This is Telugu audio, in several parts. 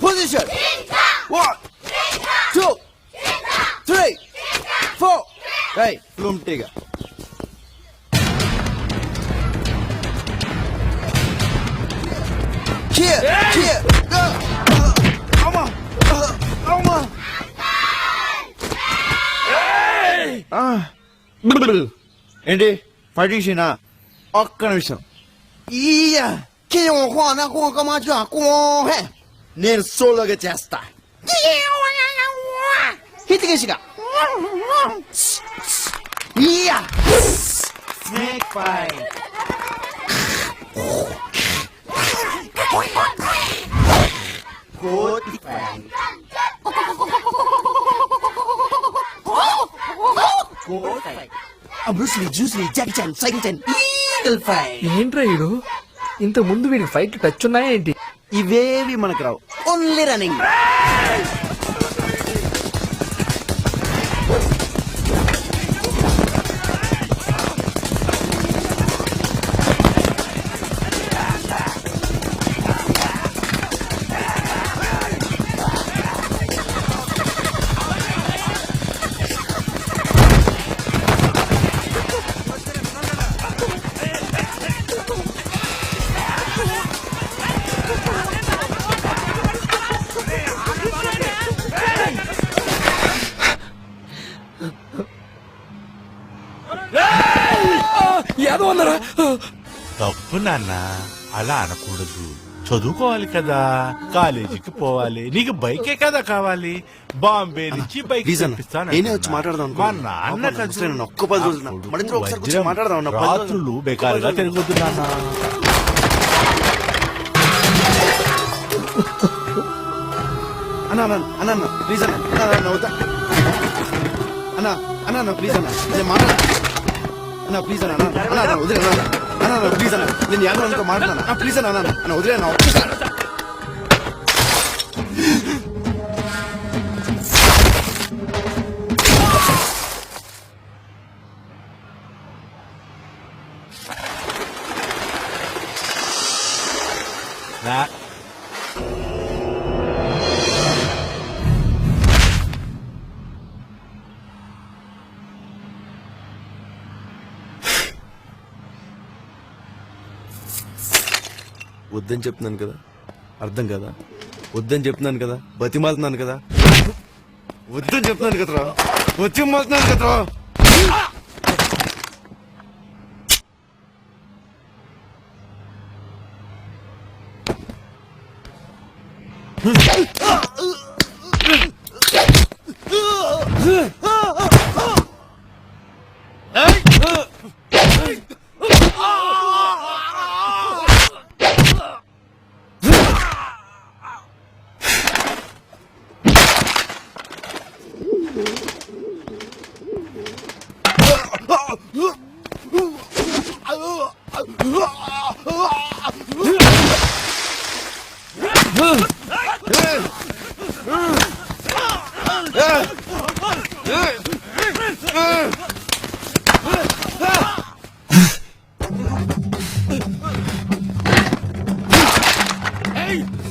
Position. One, two, three, four. Hey, bloom tiga. Here, here. అమ్మా అమ్మా ఏంటి ఫైటింగ్ సీనా ఒక్క నిమిషం ఈయా 听我话，那货干嘛去啊？光嘿 ，నేను సోలోగా చేస్తా. హితికేసిగా ఇయ్యా స్నేక్ ఫైట్ కోతి ఫైట్ కోతి fight Bruce Lee జ్యూస్లీ Jackie Chan cycle Chan eagle fight ఏంట్రా ఇంత ముందు వీడికి ఫైట్ టచ్ ఉన్నాయా ఏంటి? ఇవేవి మనకు రావు. only running. నాన్న అలా అనకూడదు చదువుకోవాలి కదా కాలేజీకి పోవాలి నీకు బైకే కదా కావాలి బాంబే నుంచి బైక్ నేనే వచ్చి మాట్లాడదాం మా. నాన్న నేను ఒక్క పది రోజులు నా- మన ఇద్దరం ఒకసారి కూర్చొని. మాట్లాడదాం అన్న, పది రోజులు. రాత్రులు బేకారుగా తిరగొద్దు నాన్న అన్న అన్న అన్న అన్న ప్లీజ్ అన్న అన్న అన్న వద్దా అన్న అన్న అన్న ప్లీజ్ అన్న నేను మాట్లాడ అన్న ప్లీజ్ అన్న అన్న అన్న అన్న వదిలే అన్న అన్న ప్లీజ్ అన్న నేను యాదవ్ అనుకో మాట్లాడనా అన్న ప్లీజ్ అన్న అన్న వదిలే అన్న That వద్దని చెప్తున్నాను కదా. అర్థం కదా? వద్దని చెప్తున్నాను కదా. బతిమాలుతున్నాను కదా. వద్దని చెప్తున్నాను కదరా బతిమాలుతున్నాను కదరా హేయ్, Oh,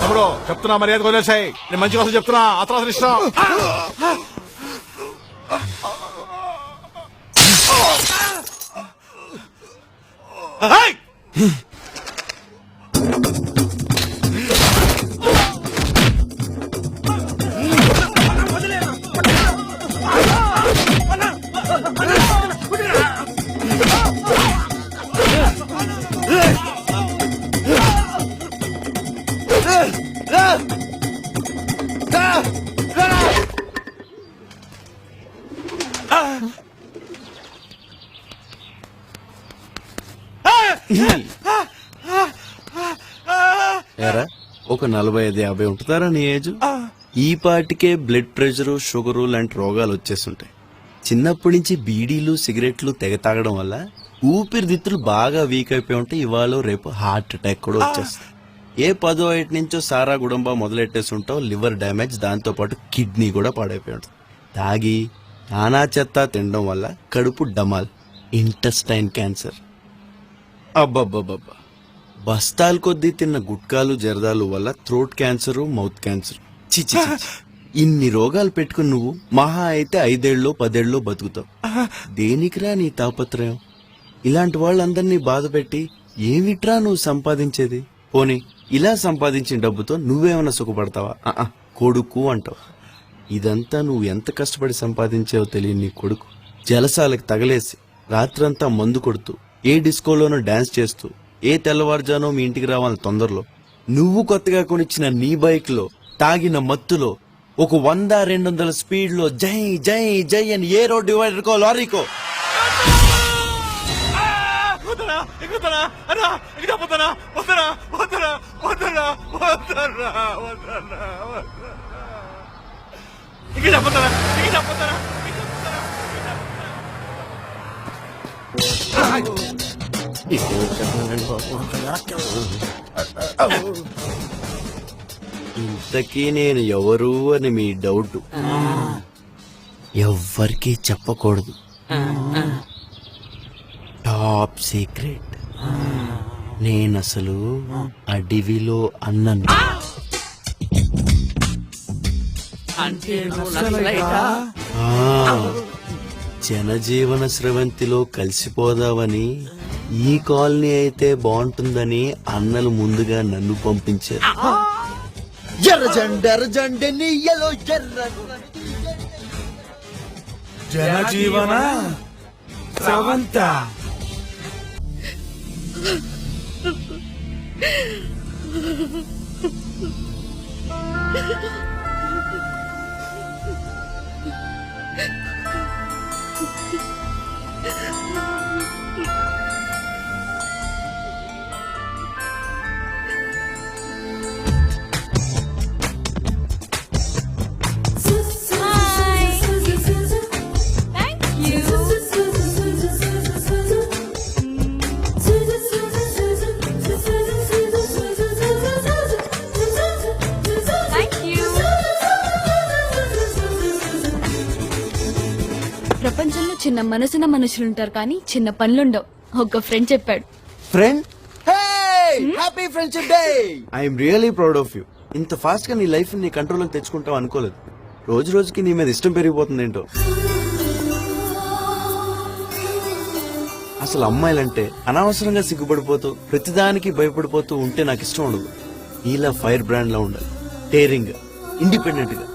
తమ్ముడు చెప్తున్నా మర్యాద వదిలేసాయి. నేను మంచి కోసం చెప్తున్నా అతను ఇష్టం Hey! ఎరా ఒక నలభై ఐదు యాభై ఉంటుందారా నీ ఏజ్? ఈ పాటికే బ్లడ్ ప్రెషర్ షుగరు లాంటి రోగాలు వచ్చేస్తుంటాయి. చిన్నప్పటి నుంచి బీడీలు సిగరెట్లు తెగ తాగడం వల్ల ఊపిరితిత్తులు బాగా వీక్ అయిపోయి ఉంటే ఇవాళ రేపు హార్ట్ అటాక్ కూడా వచ్చేస్తుంది. ఏ పదో ఏటి నుంచో సారా గుడంబ మొదలెట్టేసి ఉంటావు లివర్ డ్యామేజ్ దాంతో పాటు కిడ్నీ కూడా పాడైపోయి ఉంటుంది. తాగి నానా చెత్త తినడం వల్ల కడుపు డమాల్ ఇంటెస్టైన్ క్యాన్సర్. అబ్బబ్బబ్బబ్బా. బస్తాలు కొద్దీ తిన్న గుట్కాలు జరదాలు వల్ల థ్రోట్ క్యాన్సర్ మౌత్ క్యాన్సర్. చిచి ఇన్ని రోగాలు పెట్టుకుని నువ్వు మహా అయితే ఐదేళ్ళలో పదేళ్ళలో బతుకుతావు. దేనికిరా నీ తాపత్రయం? ఇలాంటి వాళ్ళందరినీ బాధ పెట్టి ఏమిట్రా నువ్వు సంపాదించేది? పోనీ ఇలా సంపాదించిన డబ్బుతో నువ్వేమైనా సుఖపడతావా? కొడుకు అంటావు. ఇదంతా నువ్వు ఎంత కష్టపడి సంపాదించావో తెలియని నీ కొడుకు జలసాలకు తగలేసి రాత్రంతా మందు కొడుతూ ఏ డిస్కోలోనో డాన్స్ చేస్తూ ఏ తెల్లవారుజానో మీ ఇంటికి రావాలని తొందరలో నువ్వు కొత్తగా కొనిచ్చిన నీ బైక్లో తాగిన మత్తులో ఒక వంద రెండు వందల స్పీడ్లో జై జై జై అని ఏ రోడ్ డివైడర్కో లారీకో వద్దనా ఇంతకీ నేను ఎవరు అని మీ డౌట్. ఎవ్వరికీ చెప్పకూడదు. Top secret. నేనసలు అడవిలో అన్నను. జనజీవన స్రవంతిలో కలిసిపోదామని ఈ కాలనీ అయితే బాగుంటుందని అన్నలు ముందుగా నన్ను పంపించారు. ఎర్ర జెండ ఎర్ర జెండ నీయలో ఎర్ర. జనజీవన స్రవంత. Thank మనసున మనుషులు ఉంటారు కానీ చిన్న పనులుండవు. ఒక ఫ్రెండ్ చెప్పాడు. Friend happy friendship day I'm really proud of you ఇంత ఫాస్ట్గా నీ లైఫ్ నీ కంట్రోల్లోకి తెచ్చుకుంటావు అనుకోలేదు. రోజు రోజుకి నీ మీద ఇష్టం పెరిగిపోతుంది ఏంటో అసలు అమ్మాయిలంటే అనవసరంగా సిగ్గుపడిపోతూ ప్రతిదానికి భయపడిపోతూ ఉంటే నాకు ఇష్టం ఉండదు. నీలా ఫైర్ బ్రాండ్ లా ఉండాలి. డేరింగ్గా ఇండిపెండెంట్గా.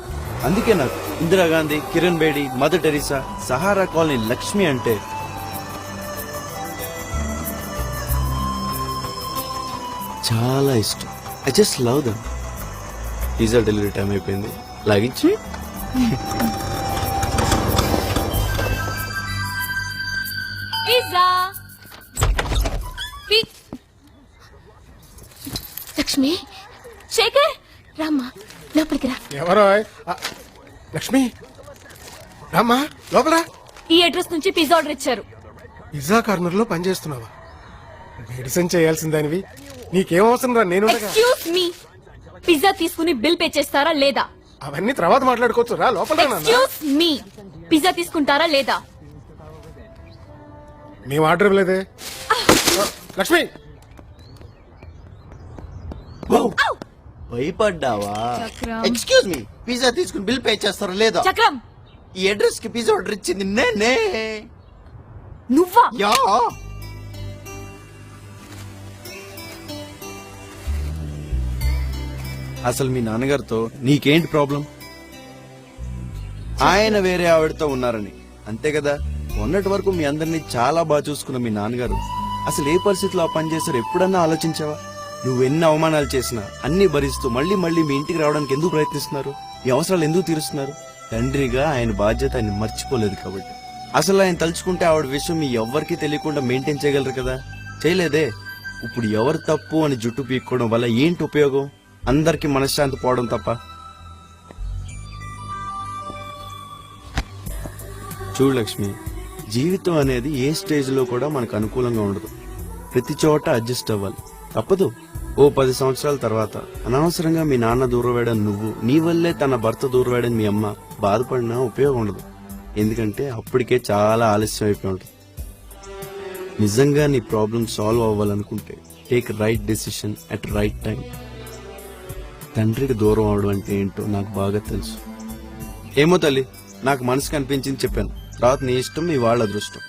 అందుకే నాకు Indira Gandhi Kiran Bedi Mother Teresa Sahara colony Lakshmi అంటే చాలా ఇష్టం. I just love them pizza delivery time అయిపోయింది. లాగించి. లక్ష్మి శేఖర్ రామ్మా. లోపలికి రా. ఎవరో? లక్ష్మి? రామ్మా లోపల. ఈ అడ్రస్ నుంచి పిజ్జా ఆర్డర్ ఇచ్చారు. పిజ్జా కార్నర్లో పనిచేస్తున్నావా? మెడిసిన్ చేయాల్సిందానివి. నీకేం అవసరం రా నేను ఎక్స్క్యూజ్ మీ పిజ్జా తీసుకుని బిల్ పే చేస్తారా లేదా? అవన్నీ తర్వాత మాట్లాడుకోవచ్చు. రా లోపల. ఎక్స్క్యూజ్ మీ పిజ్జా తీసుకుంటారా లేదా? మేము ఆర్డర్ ఇవ్వలేదే. లక్ష్మి! భయపడ్డావా? చక్రం. ఎక్స్క్యూజ్ మీ పిజ్జా తీసుకుని బిల్ పే చేస్తారా లేదా? చక్రం. ఈ అడ్రస్కి పిజ్జా ఆర్డర్ ఇచ్చింది నేనే. నువ్వా? యా. అసలు మీ నాన్నగారితో నీకేంటి ప్రాబ్లం ఆయన వేరే ఆవిడతో ఉన్నారని. అంతే కదా? మొన్నటి వరకు మీ అందరినీ చాలా బాగా చూసుకున్న మీ నాన్నగారు. అసలు ఏ పరిస్థితిలో ఆ పని చేశారు ఎప్పుడన్నా ఆలోచించావా? నువ్వు ఎన్ని అవమానాలు చేసినా అన్ని భరిస్తూ మళ్ళీ మళ్ళీ మీ ఇంటికి రావడానికి ఎందుకు ప్రయత్నిస్తున్నారు? మీ అవసరాలు ఎందుకు తీరుస్తున్నారు? తండ్రిగా ఆయన బాధ్యత ఆయన మర్చిపోలేదు కాబట్టి. అసలు ఆయన తలుచుకుంటే ఆవిడ విషయం మీ ఎవ్వరికీ తెలియకుండా మెయింటైన్ చేయగలరు కదా? చేయలేదే. ఇప్పుడు ఎవరు తప్పు అని జుట్టు పీక్కోవడం వల్ల ఏంటి ఉపయోగం? అందరికి మనశ్శాంతి పోవడం తప్ప. చూడు లక్ష్మి జీవితం అనేది ఏ స్టేజ్లో కూడా మనకు అనుకూలంగా ఉండదు. ప్రతి చోట అడ్జస్ట్ అవ్వాలి. తప్పదు. ఓ పది సంవత్సరాల తర్వాత అనవసరంగా మీ నాన్న దూరవేయడం నువ్వు నీ వల్లే తన భర్త దూరవేయడం మీ అమ్మ బాధపడినా ఉపయోగం ఉండదు. ఎందుకంటే అప్పటికే చాలా ఆలస్యం అయిపోయి ఉంటుంది. నిజంగా నీ ప్రాబ్లం సాల్వ్ అవ్వాలనుకుంటే take right decision at right time తండ్రికి దూరం అవడం అంటే ఏంటో నాకు బాగా తెలుసు. ఏమో తల్లి నాకు మనసు కనిపించింది చెప్పాను. తర్వాత నీ ఇష్టం మీ వాళ్ళ అదృష్టం.